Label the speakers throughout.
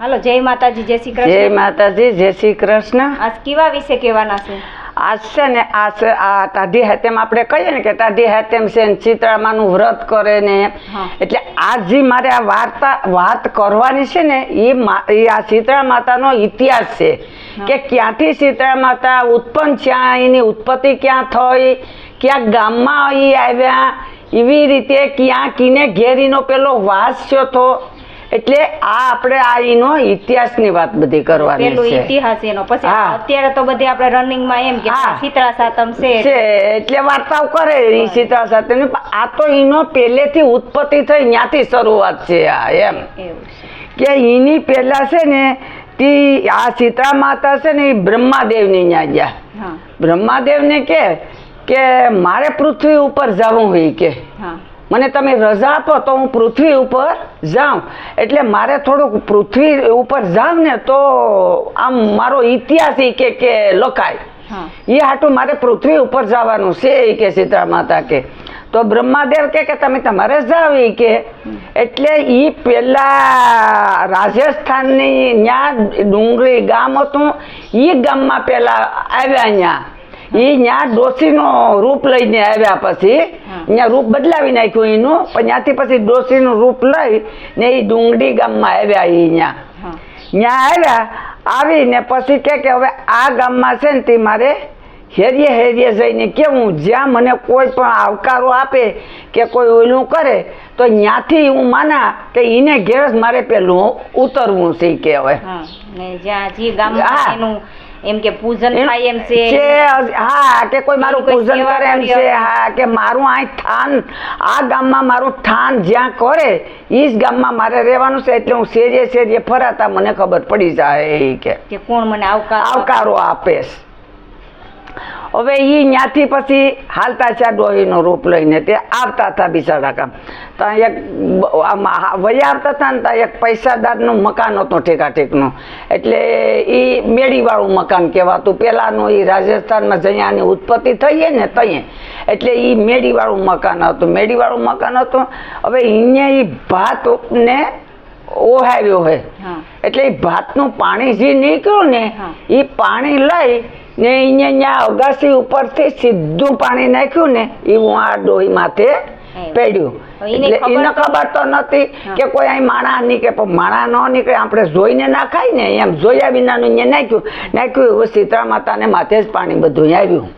Speaker 1: હાલો જય માતાજી જય શ્રી
Speaker 2: જય માતાજી જય શ્રી કૃષ્ણ.
Speaker 1: આજ કેવા વિશે કહેવાના છે?
Speaker 2: આજ છે ને આ આ તાઢી હેતેમ આપણે કહીએ ને કે તાઢી હેતેમ છે ને ચિત્રામાનું વ્રત કરે ને. એટલે આજ જે મારે આ વાર્તા વાત કરવાની છે ને એ આ શીતળા માતાનો ઇતિહાસ છે. કે ક્યાંથી શીતળા માતા ઉત્પન્ન થયા એની ઉત્પત્તિ ક્યાં થઈ ક્યાં ગામમાં એ આવ્યા એવી રીતે ક્યાં કીને ઘેરીનો પેલો વાસ થયો તો એટલે આ આપણે આ એનો ઇતિહાસની વાત બધી કરવાની છે.
Speaker 1: ઇતિહાસ એનો. પછી અત્યારે તો બધી આપણે રનિંગમાં એમ કે
Speaker 2: હા.
Speaker 1: શીતળા સાતમ છે.
Speaker 2: એટલે વાર્તાઓ કરે ઈ સીતા સાથે આ તો એનો પહેલેથી ઉત્પત્તિ થઈ ત્યાંથી શરૂઆત છે આ એમ. કે એની પહેલા છે ને તે આ સીતા માતા છે ને એ બ્રહ્માદેવની ત્યાં ગયા.
Speaker 1: બ્રહ્માદેવ
Speaker 2: બ્રહ્માદેવને કે કે મારે પૃથ્વી ઉપર જવું હોય કે.
Speaker 1: હા.
Speaker 2: મને તમે રજા આપો તો હું પૃથ્વી ઉપર જાઉં. એટલે મારે થોડુંક પૃથ્વી ઉપર જાઉં ને તો આમ મારો ઇતિહાસ કે કે લખાય. એ હાટું મારે પૃથ્વી ઉપર જવાનું છે એ કે સીતા માતા કે. તો બ્રહ્માદેવ કે કે તમે તમારે જાવ એ કે. એટલે એ પેલા રાજસ્થાનની ત્યાં ડુંગળી ગામ હતું. એ ગામમાં પેલા આવ્યા ત્યાં એ ત્યાં ડોસીનો રૂપ લઈને આવ્યા પછી ન્યા રૂપ બદલાવી નાખ્યું એનું પણ ત્યાંથી પછી ડોસીનું રૂપ લઈ ને એ ડુંગળી ગામમાં આવ્યા એ
Speaker 1: ન્યા.
Speaker 2: ત્યાં આવ્યા આવીને પછી કે કે હવે આ ગામમાં છે ને તે મારે હેરીએ હેરીએ જઈને કેવું જ્યાં મને કોઈ પણ આવકારો આપે કે કોઈ ઓલું કરે તો ત્યાંથી હું માના કે એને ઘેર મારે પેલું ઉતરવું છે કે હવે.
Speaker 1: હા એમ કે પૂજન થાય એમ છે.
Speaker 2: હા કે કોઈ મારું પૂજન કરે એમ છે હા કે મારું આ થાન આ ગામમાં મારું થાન જ્યાં કરે એ જ ગામમાં મારે રહેવાનું છે એટલે હું શેરીએ શેરીએ ફરાતા મને ખબર પડી જાય કે.
Speaker 1: કે કોણ મને આવકાર
Speaker 2: આવકારો આપે. છે. હવે એ ત્યાંથી પછી હાલતા છે ડોહીનો રૂપ લઈને. તે આવતા હતા બિચારા કામ. ત્યાં એક આમાં વયા આવતા હતા ને ત્યાં એક પૈસાદારનું મકાન હતું ઠેકાઠેકનું. એટલે એ મેડીવાળું મકાન કહેવાતું. પહેલાંનું એ રાજસ્થાનમાં જયાની ઉત્પત્તિ થઈ ને તઈએ. એટલે એ મેડીવાળું મકાન હતું. મેડીવાળું મકાન હતું. હવે અહીંયા એ ભાત ને ઓહાવ્યો હોય એટલે એ ભાતનું પાણી જે નીકળ્યું ને એ પાણી લઈ ને અહીંયા અગાસી ઉપરથી સીધું પાણી નાખ્યું ને એ હું આ ડોહી માથે પેડ્યું. એટલે
Speaker 1: ખબર
Speaker 2: એને
Speaker 1: તો-
Speaker 2: ખબર તો નથી કે કોઈ અહીં માણા નીકળે પણ માણા ન નીકળે આપણે જોઈને ના ખાય ને એમ જોયા વિનાનું અહીંયા નાખ્યું. નાખ્યું એવું સીતળા માતાને માથે જ પાણી બધું આવ્યું.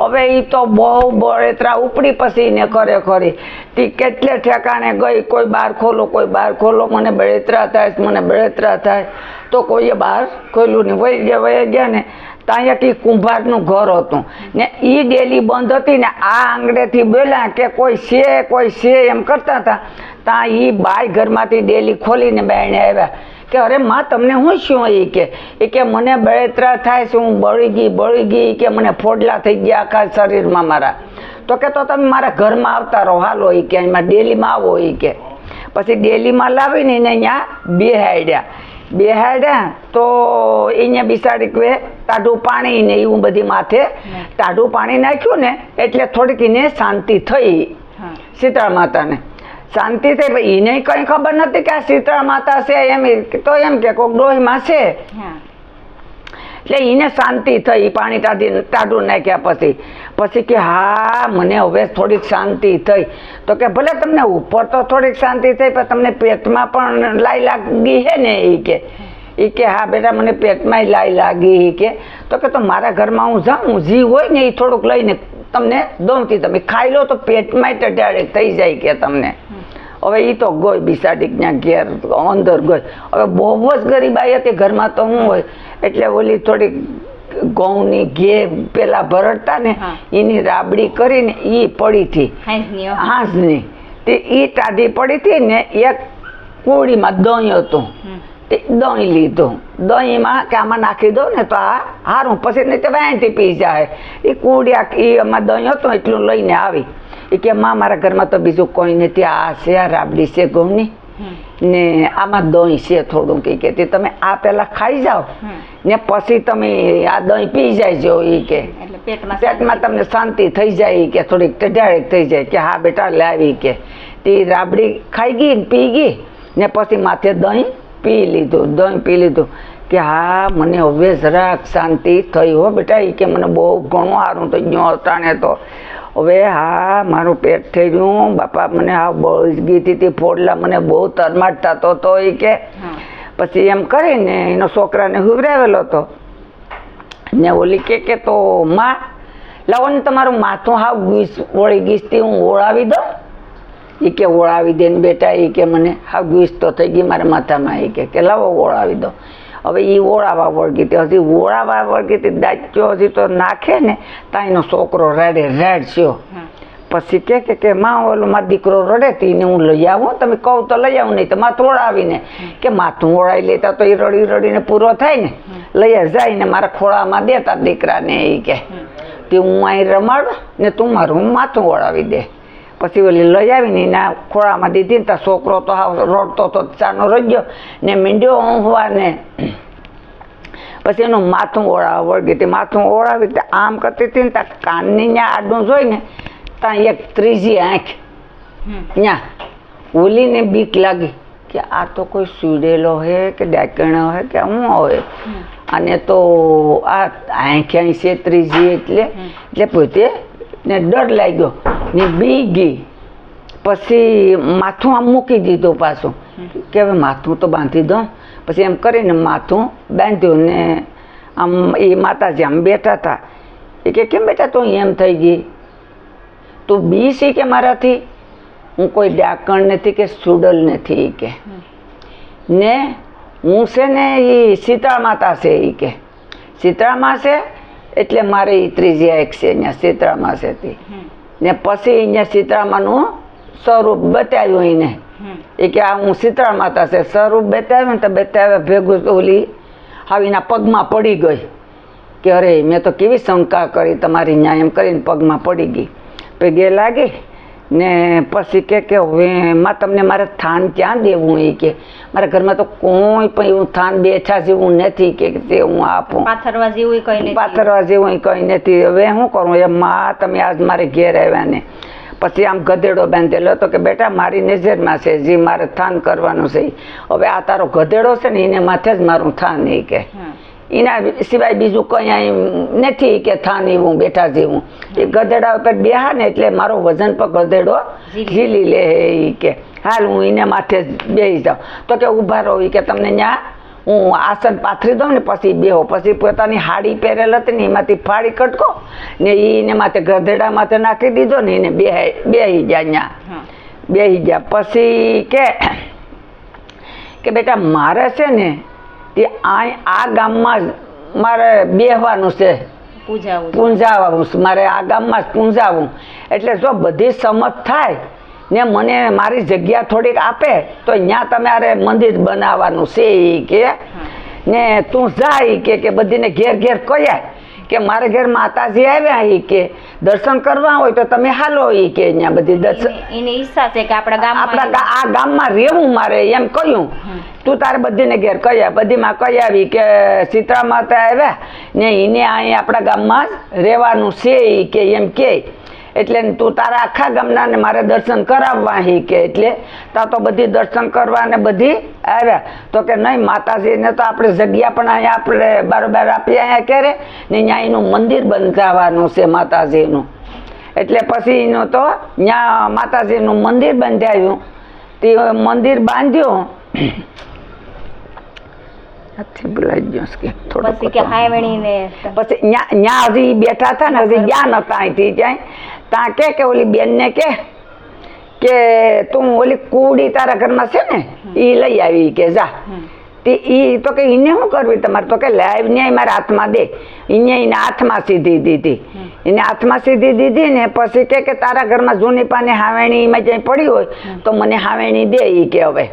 Speaker 2: હવે એ તો બહુ બળેતરા ઉપડી પછી ને કરે ખરી. તી કેટલે ઠેકાણે ગઈ, કોઈ બહાર ખોલો, કોઈ બહાર ખોલો, મને બળેતરા થાય, મને બળેતરા થાય. તો કોઈએ બહાર ખોલ્યું નહીં. વહી ગયા વહી ગયા ને, ત્યાં એક કુંભારનું ઘર હતું. ને એ ડેલી બંધ હતી ને, આ આંગળેથી બોલ્યા કે કોઈ છે કોઈ છે એમ કરતા હતા. ત્યાં એ બાય ઘરમાંથી ડેલી ખોલીને બાયણે આવ્યા. કે અરે માં તમને હું શું એ કે? એ કે મને બળેતરા થાય છે હું બળી ગઈ બળી ગઈ. કે મને ફોડલા થઈ ગયા આખા શરીરમાં મારા. તો કે તો તમે મારા ઘરમાં આવતા રહો. હાલો એ કે અહીંમાં ડેલીમાં આવો એ કે. પછી ડેલીમાં લાવીને એને અહીંયા બેહાડ્યા બેહાડ્યા તો અહીંયા બિસાડી કે ટાઢું પાણી ને એવું બધી માથે ટાઢું પાણી નાખ્યું ને એટલે થોડીક એને શાંતિ થઈ શીતળા માતાને. શાંતિ થઈ પણ એને કઈ ખબર નથી કે આ શીતળા માતા છે એમ તો એમ કે કોઈક ડોહીમાં છે. એટલે એને શાંતિ થઈ પાણી ટાઢી ટાઢું નાખ્યા પછી. પછી કે હા મને હવે થોડીક શાંતિ થઈ. તો કે ભલે તમને ઉપર તો થોડીક શાંતિ થઈ પણ તમને પેટમાં પણ લાઈ લાગી હે ને એ કે. એ કે હા બેટા મને પેટમાં લાઈ લાગી કે. તો કે તો મારા ઘરમાં હું જાઉં જી હોય ને એ થોડુંક લઈને તમને દઉંથી તમે ખાઈ લો તો પેટમાં ટટાડે થઈ જાય કે તમને. હવે એ તો ગોય બિસાડી ત્યાં ઘેર અંદર ગોય. હવે બહુ જ ગરીબાઈ હતી ઘરમાં તો હું હોય. એટલે ઓલી થોડીક ઘઉંની ઘે પેલા ભરડતા ને એની રાબડી કરીને એ પડી હતી.
Speaker 1: હાંસની.
Speaker 2: તે એ ટાઢી પડી હતી ને એક કોળીમાં દહીં હતું. તે દહીં લીધું. દહીંમાં કે આમાં નાખી દઉં ને તો આ સારું પછી નહીં તો વેંટી પી જાય. એ કુડિયા એ આમાં દહીં હતું એટલું લઈને આવી. એ કે માં મારા ઘરમાં તો બીજું કોઈ નથી. આ છે આ રાબડી છે ઘઉંની. ને આમાં દહીં છે થોડું કે કે તે તમે આ પહેલાં ખાઈ જાઓ. ને પછી તમે આ દહીં પી જાયજો એ કે.
Speaker 1: પેટમાં
Speaker 2: તમને શાંતિ થઈ જાય કે થોડીક ટેઢાળેક થઈ જાય કે હા બેટા લાવી કે. તે રાબડી ખાઈ ગઈ ને પી ગઈ. ને પછી માથે દહીં પી લીધું દહીં પી લીધું. કે હા મને હવે જરાક શાંતિ થઈ હો બેટા. એ કે મને બહુ ઘણું સારું થઈ ગયું અટાણે તો. હવે હા મારું પેટ થઈ ગયું. બાપા મને આ ગઈ હતી ફોડલા મને બહુ તરમાટ થતો તો એ કે. પછી એમ કરીને એનો છોકરાને હુવરાવેલો હતો ને ઓલી કે કે તો માં લાવો ને તમારું માથું હાવ ગીસ ઓળી ગીસથી હું ઓળાવી દઉં. એ કે ઓળાવી દે ને બેટા. એ કે મને હાવ ગીસ તો થઈ ગઈ મારા માથામાં. એ કે લાવો ઓળાવી દો હવે એ ઓળાવા વળગી તે હજી ઓળાવા વળગી હતી દાચ્યો હજી તો નાખે ને તાઈનો છોકરો રડે રેડ થયો. પછી કે કે કે માં ઓલો મારો દીકરો રડે તી ને હું લઈ આવું તમે કહું તો લઈ આવું નહીં તો માથું ઓળાવીને. કે માથું ઓળાવી લેતા તો એ રડી રડીને પૂરો થાય ને. લઈ જાય ને મારા ખોળામાં દેતા દીકરાને એ કે તે હું અહીં રમાડ ને તું મારું માથું ઓળાવી દે. પછી ઓલી લઈ આવીને એના ખોળામાં દીધી ને ત્યાં છોકરો તો રોડતો તો ચાનો રજ્યો ને મીંડ્યો હું હોવાને પછી એનું માથું ઓળાવા વળગી હતી. માથું ઓળાવી આમ કરતી હતી ને ત્યાં કાનની ત્યાં આડું જોઈને ત્યાં એક ત્રીજી આંખ ત્યાં ઓલીને બીક લાગી કે આ તો કોઈ સુડેલો હે કે ડાકણો હે કે શું હોય. અને તો આ આંખે છે ત્રીજી એટલે એટલે પોતે ને ડર લાગ્યો. ને બી ગઈ. પછી માથું આમ મૂકી દીધું પાછું. કે હવે માથું તો બાંધી દઉં પછી એમ કરીને માથું બાંધ્યું ને આમ એ માતાજી આમ બેઠા હતા. એ કે, કેમ બેટા તું એમ થઈ ગઈ? તું બી સી કે મારાથી? હું કોઈ ડાકણ નથી કે સુડલ નથી ઈ કે. ને હું છે ને એ શીતળ માતા છે એ કે. શીતળામાં છે એટલે મારે એ ત્રીજી એક છે અહીંયા શીતળામાં છે ને પછી અહીંયા શીતળામાનું સ્વરૂપ બતાવ્યું એને એ કે આ હું શીતળા માતા છે સ્વરૂપ બતાવ્યું ને તો બતાવ્યા ભેગું ઓલી આવીના પગમાં પડી ગઈ. કે અરે મેં તો કેવી શંકા કરી તમારી ન્યાય એમ કરીને પગમાં પડી ગઈ. પગે લાગી. ને પછી કે કે હવે એમાં તમને મારે થાન ક્યાં દેવું એ કે? મારા ઘરમાં તો કોઈ પણ એવું થાન બેઠા જેવું નથી કે તે હું આપું.
Speaker 1: પાથરવા જેવું કઈ નથી.
Speaker 2: પાથરવા જેવું કંઈ નથી. હવે શું કરું? એમ માં તમે આજ મારે ઘેર આવ્યા ને. પછી આમ ગધેડો બાંધેલો હતો કે બેટા મારી નજરમાં છે જે મારે થાન કરવાનું છે. હવે આ તારો ગધેડો છે ને એને માથે જ મારું થાન એ કે. એના સિવાય બીજું કંઈ નથી કે થાન એવું બેઠા જેવું એ ગધેડા ઉપર બેહા ને એટલે મારો વજન પર ગધેડો
Speaker 1: ઝીલી.
Speaker 2: લે એ કે. હાલ હું એને માથે બેસી જાઉં. તો કે ઊભા રહો કે તમને ત્યાં હું આસન પાથરી દઉં ને પછી બેહો. પછી પોતાની હાડી પહેરેલ હતી ને એમાંથી ફાડી કટકો ને એને માથે ગધેડા માથે નાખી દીધો ને એને બે બેસી ગયા ત્યાં બેસી ગયા. પછી કે કે બેટા મારે છે ને તે આ આ ગામમાં જ મારે બેહવાનું છે.
Speaker 1: પૂજાવું
Speaker 2: મારે આ ગામમાં જ પૂંજાવું. એટલે જો બધી સમજ થાય ને મને મારી જગ્યા થોડીક આપે તો ત્યાં તમારે મંદિર બનાવવાનું છે કે ને તું જાય કે કે બધીને ઘેર ઘેર કયા કે મારે ઘેર માતાજી આવ્યા ઈ કે દર્શન કરવા હોય તો તમે હાલો ઈ કે અહીંયા બધી દર્શન.
Speaker 1: એની- ઈચ્છા છે કે આપણા ગામ
Speaker 2: આપણા આ ગામમાં રહેવું મારે એમ કહ્યું. તું તારે બધીને ઘેર કયા બધીમાં કહી આવી કે સીતા માતા આવ્યા ને એને અહીં આપણા ગામમાં રહેવાનું છે ઈ કે એમ કે. એટલે તું તારા આખા ગામના ને મારે દર્શન કરાવવા હી કે એટલે તા તો બધી દર્શન કરવા ને બધી આવ્યા. તો કે નહીં માતાજીને તો આપણે જગ્યા પણ અહીંયા આપણે બારોબાર આપી અહીંયા ક્યારે? ને અહીંયા એનું મંદિર બંધાવવાનું છે માતાજીનું. એટલે પછી એનું તો ત્યાં માતાજીનું મંદિર બંધાવ્યું તે મંદિર બાંધ્યું. હાથથી બોલાઈ ગયો કે
Speaker 1: પછી
Speaker 2: હજી બેઠા હતા ને હજી ગયા નતા અહીંથી જાય ત્યાં કે કે ઓલી બેનને કે કે તું ઓલી કુડી તારા ઘરમાં છે ને એ લઈ આવી કે જા. તે એ તો કે એને શું કરવી? તમારે તો કે લાઈવ ને મારા હાથમાં દે. એને એને હાથમાં સીધી દીધી. એને હાથમાં સીધી દીધી ને પછી કે કે તારા ઘરમાં જૂની પાને હાવેણીમાં જ્યાં પડી હોય તો મને હાવેણી દે એ કે હવે.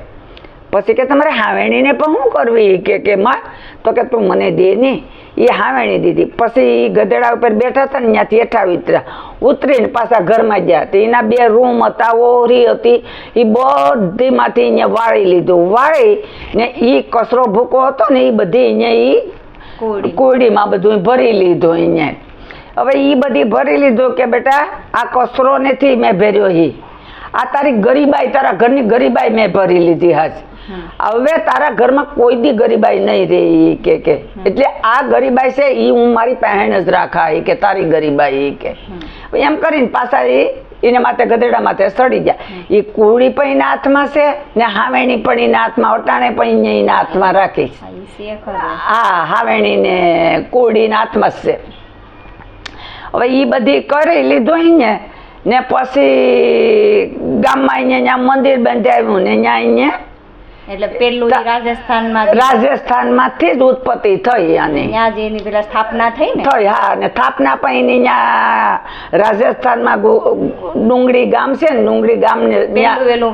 Speaker 2: પછી કે તમારે હાવેણીને પણ શું કરવી? કે કે માં તો કે તું મને દે ને. એ હાવેણી દીધી. પછી એ ગધેડા ઉપર બેઠા હતા ને ત્યાંથી હેઠા ઉતર્યા. ઉતરીને પાછા ઘરમાં ગયા. તો એના બે રૂમ હતા ઓરી હતી. એ બધીમાંથી અહીંયા વાળી લીધું. વાળી ને એ કચરો ભૂકો હતો ને એ બધી અહીંયા
Speaker 1: એ
Speaker 2: કોડીમાં બધું ભરી લીધું અહીંયા. હવે એ બધી ભરી લીધું કે બેટા આ કચરો નથી મેં ભર્યો એ આ તારી ગરીબાઈ તારા ઘરની ગરીબાઈ મેં ભરી લીધી હાજ. હવે તારા ઘરમાં કોઈ દી ગરીબાઈ નહીં રે કે કે. એટલે આ ગરીબાઈ છે એ હું મારી પહેણ જ રાખા કે તારી ગરીબાઈ કે. એમ કરીને પાછા એ એને માથે ગધેડા માથે સડી જાય. એ કુળી પણ એના હાથમાં છે ને હાવેણી પણ એના હાથમાં અટાણે પણ એને હાથમાં રાખીશ
Speaker 1: હા,
Speaker 2: હાવેણી ને કુડીના હાથમાં જ છે. હવે એ બધી કરી લીધું ને ને પછી ગામમાં અહીંયા મંદિર બંધાવ્યું ને અહીંયા અહીંયા
Speaker 1: એટલે પેલું રાજસ્થાનમાં
Speaker 2: રાજસ્થાનમાંથી જ ઉત્પત્તિ થઈ આની.
Speaker 1: ત્યાં જ એની પેલા સ્થાપના થઈ ને?
Speaker 2: થઈ હા અને સ્થાપના પણ એની ત્યાં રાજસ્થાનમાં ડુંગળી ગામ છે ને ડુંગળી ગામ ને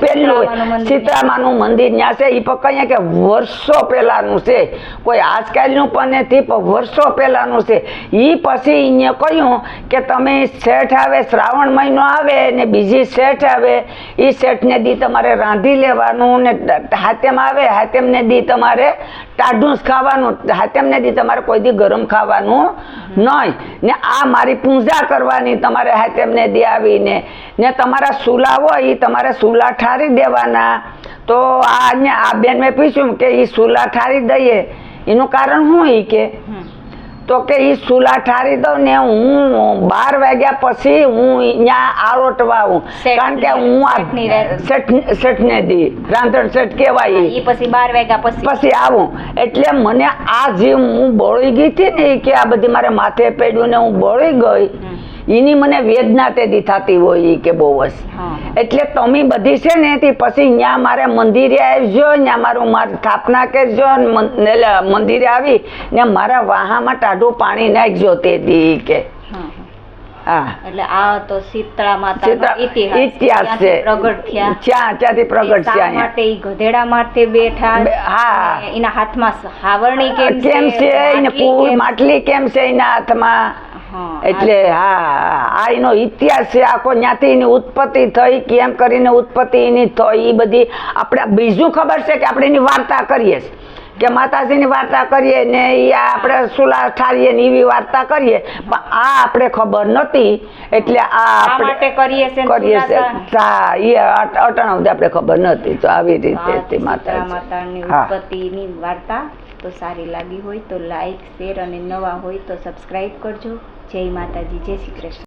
Speaker 1: પેલું સીતરામાનું મંદિર.
Speaker 2: ત્યાં છે. એ પણ કે વર્ષો પહેલાનું છે. કોઈ આજકાલનું પણ નથી પણ વર્ષો પહેલાનું છે. એ પછી અહીંયા કહ્યું કે તમે શેઠ આવે શ્રાવણ મહિનો આવે ને બીજી શેઠ આવે એ શેઠને દી તમારે રાંધી લેવાનું ને હાથેમ આવે, હાથેમને દી તમારે ટાઢું જ ખાવાનું, હાથેમને દી તમારે કોઈ દી ગરમ ખાવાનું નહીં ને આ મારી પૂજા કરવાની તમારે હાથેમને દી આવીને. ને તમારા સુલા હોય એ તમારે સુલા ઠારી દેવાના. તો આ આ બેન મેં પૂછ્યું કે એ સુલા ઠારી દઈએ. એનું કારણ શું એ કે. તો કે એ સુલા ઠારી દઉં ને હું બાર વાગ્યા પછી હું અહીંયા આરોટવા આવું. કારણ કે હું. આ શેઠ શેઠને દી. રાંધણ શેઠ કહેવાય
Speaker 1: પછી બાર વાગ્યા પછી.
Speaker 2: પછી આવું. એટલે મને આ જીવ હું બળી ગઈ હતી ને કે આ બધી મારે માથે પેડ્યું ને હું બળી ગઈ. એની મને વેદના તેથી થતી હોય એ કે બહુ જ. એટલે તમે બધી છે ને તે પછી ત્યાં મારે મંદિરે આવજો ત્યાં મારું માર સ્થાપના કરજો એટલે મંદિરે આવી ને મારા વાહામાં ટાઢું પાણી નાખજો તે દી કે.
Speaker 1: હા. એટલે આ તો શીતળા ઇતિહાસ
Speaker 2: છે
Speaker 1: પ્રગટ થયા.
Speaker 2: ત્યાં ત્યાંથી પ્રગટ થયા
Speaker 1: માટે ગધેડા માટે બેઠા
Speaker 2: હા.
Speaker 1: એના હાથમાં હાવરણી કેમ
Speaker 2: છે? એને
Speaker 1: માટલી કેમ-
Speaker 2: છે એના હાથમાં? એટલે હા આ એનો ઇતિહાસ છે આખો ત્યાંથી એની ઉત્પત્તિ થઈ કેમ કરીને ઉત્પત્તિ એની થઈ એ બધી આપણે બીજું ખબર છે કે આપણે એની વાર્તા કરીએ કે માતાજીની વાર્તા કરીએ ને એ આપણે સુલા ઠારીએ ને એવી વાર્તા કરીએ. પણ આ આપણે ખબર નથી એટલે આ આપણે
Speaker 1: કરીએ છે
Speaker 2: કરીએ છે હા એ અટણાવતી આપણે ખબર નથી તો આવી રીતે માતા
Speaker 1: માતાની ઉત્પત્તિની વાર્તા. તો સારી લાગી હોય તો લાઇક શેર અને નવા હોય તો સબસ્ક્રાઈબ કરજો. જય માતાજી, જય શ્રી કૃષ્ણ.